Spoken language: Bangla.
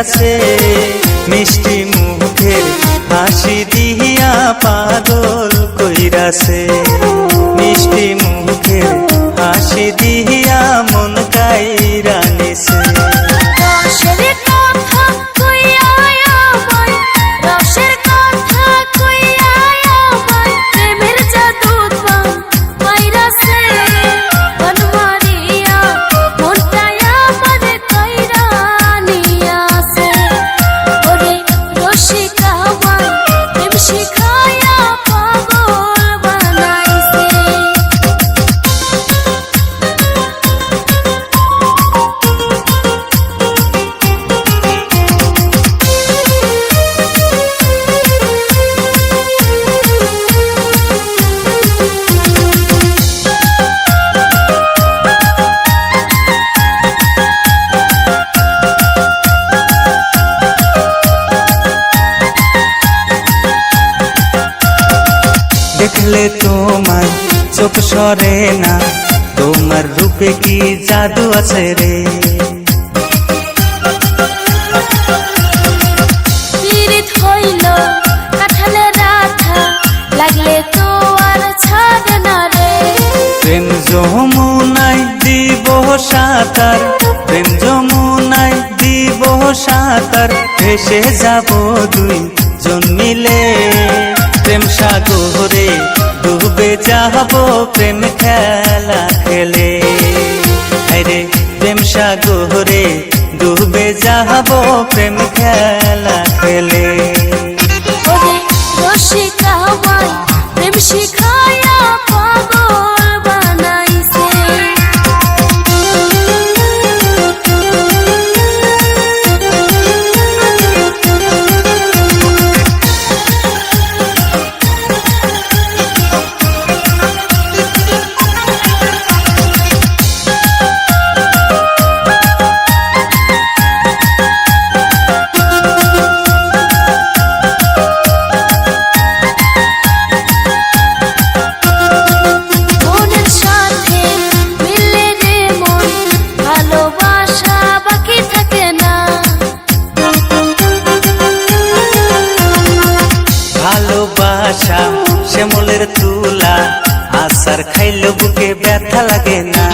কইরাছে মিষ্টি মুখের হাসি দিয়া পাগল কইরাছে। chique. দেখলে তোমার চোখ সরে না তোমার রূপে কি জাদু আছে রে? প্রেম যমুনাই দিব সাঁতার প্রেম যমুনাই দিব সাঁতার ভেসে যাব দুই জন মিলে। প্রেম সাগরে ডুবে যাব প্রেম খেলা খেলে। রে প্রেম সাগরে ডুবে যাব প্রেম খেলা খেলে। ভালোবাসা শ্যামলের তুলা আসার খাইল বুকে ব্যথা লাগে না।